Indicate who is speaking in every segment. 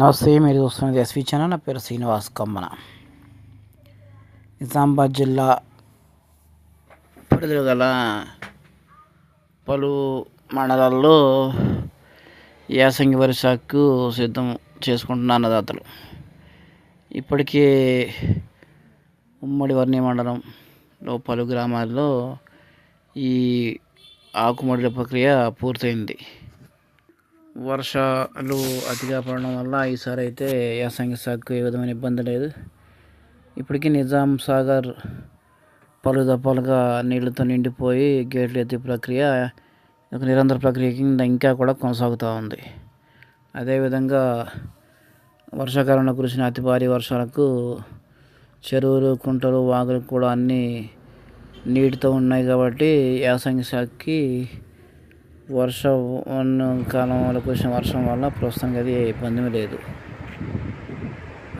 Speaker 1: నమస్తే మీరు చూస్తున్నది ఎస్వి ఛానల్ నా పేరు శ్రీనివాస్ కమ్మన నిజామాబాద్ జిల్లా పరిధిలో గల పలు మండలాల్లో యాసంగి వరి సాగుకు సిద్ధం చేసుకుంటున్న అన్నదాతలు ఇప్పటికే ఉమ్మడి వర్ణి మండలంలో పలు గ్రామాల్లో ఈ ఆకుమడిల ప్రక్రియ పూర్తయింది. వర్షాలు అతిగా పడడం వల్ల ఈసారి అయితే యాసంగి సాగుకు ఏ విధమైన ఇబ్బంది లేదు. ఇప్పటికీ నిజాం సాగర్ పలు దప్పాలుగా నీళ్ళతో నిండిపోయి గేట్లు ఎత్తి ప్రక్రియ ఒక నిరంతర ప్రక్రియ కింద ఇంకా కూడా కొనసాగుతూ ఉంది. అదేవిధంగా వర్షాకాలంలో కురిసిన అతి భారీ వర్షాలకు చెరువులు కుంటలు వాగులు కూడా అన్నీ నీటితో ఉన్నాయి కాబట్టి యాసంగి సాగుకి వర్ష కాలం వల్ల కురిసిన వర్షం వల్ల ప్రస్తుతానికి అది ఇబ్బంది లేదు.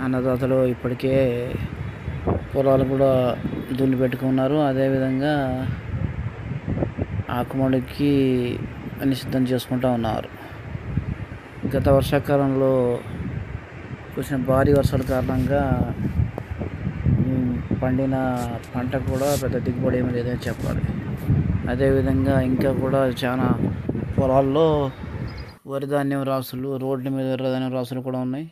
Speaker 1: అన్నదాతలు ఇప్పటికే పొలాలు కూడా దున్ని పెట్టుకున్నారు. అదేవిధంగా ఆకుమడికి అన్ని సిద్ధం చేసుకుంటూ ఉన్నారు. గత వర్షాకాలంలో కురిసిన భారీ వర్షాల కారణంగా పండిన పంట కూడా పెద్ద దిగుబడి ఏమీ లేదని చెప్పాలి. అదేవిధంగా ఇంకా కూడా చాలా పొలాల్లో వరి ధాన్యం రాసులు రోడ్ల మీద ఎర్ర ధాన్యం రాసులు కూడా ఉన్నాయి.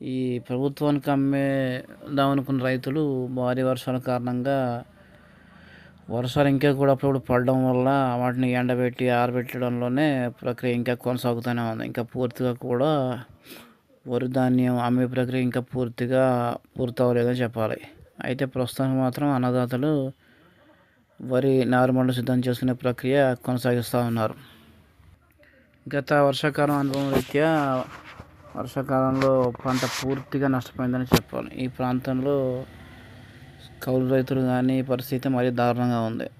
Speaker 1: ఈ ప్రభుత్వానికి అమ్మేదామనుకున్న రైతులు భారీ వర్షాల కారణంగా వర్షాలు ఇంకా కూడా అప్పుడప్పుడు పడడం వల్ల వాటిని ఎండబెట్టి ఆరబెట్టడంలోనే ప్రక్రియ ఇంకా కొనసాగుతూనే ఉంది. ఇంకా పూర్తిగా కూడా వరి ధాన్యం అమ్మే ప్రక్రియ ఇంకా పూర్తిగా పూర్తవలేదని చెప్పాలి. అయితే ప్రస్తుతానికి మాత్రం అన్నదాతలు వరి నారుమళ్ళు సిద్ధం చేసుకునే ప్రక్రియ కొనసాగిస్తూ ఉన్నారు. గత వర్షాకాలం అనుభవం రీత్యా వర్షాకాలంలో పంట పూర్తిగా నష్టపోయిందని చెప్పాలి. ఈ ప్రాంతంలో కౌలు రైతులు కానీ పరిస్థితి మరీ దారుణంగా ఉంది.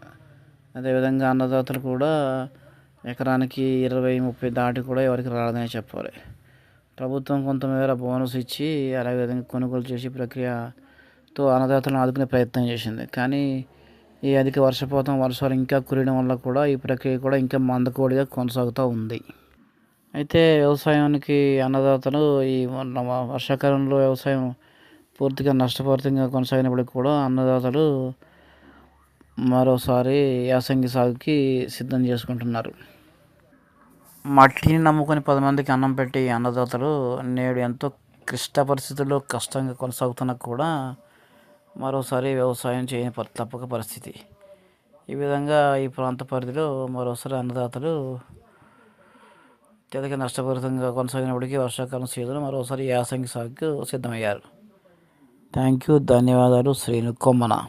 Speaker 1: అదేవిధంగా అన్నదాతలు కూడా ఎకరానికి ఇరవై ముప్పై దాటి కూడా ఎవరికి రాలేదని చెప్పాలి. ప్రభుత్వం కొంతమేర బోనస్ ఇచ్చి అదేవిధంగా కొనుగోలు చేసి ప్రక్రియతో అన్నదాతలను ఆదుకునే ప్రయత్నం చేసింది. కానీ ఈ అధిక వర్షపాతం వర్షాలు ఇంకా కురియడం వల్ల కూడా ఈ ప్రక్రియ కూడా ఇంకా మందకోడిగా కొనసాగుతూ ఉంది. అయితే వ్యవసాయానికి అన్నదాతలు ఈ వర్షాకాలంలో వ్యవసాయం పూర్తిగా నష్టపూరితంగా కొనసాగినప్పటికీ కూడా అన్నదాతలు మరోసారి యాసంగి సాగుకి సిద్ధం చేసుకుంటున్నారు. మట్టిని నమ్ముకొని పది మందికి అన్నం పెట్టి అన్నదాతలు నేడు ఎంతో క్లిష్ట పరిస్థితుల్లో కష్టంగా కొనసాగుతున్నా కూడా మరోసారి వ్యవసాయం చేయని తప్పక పరిస్థితి. ఈ విధంగా ఈ ప్రాంత పరిధిలో మరోసారి అన్నదాతలు అత్యధిక నష్టపరితంగా కొనసాగినప్పటికీ వర్షాకాలం సీజన్ మరోసారి యాసంగి సాగుకు సిద్ధమయ్యారు. థ్యాంక్ యూ ధన్యవాదాలు శ్రీను కొమ్మన.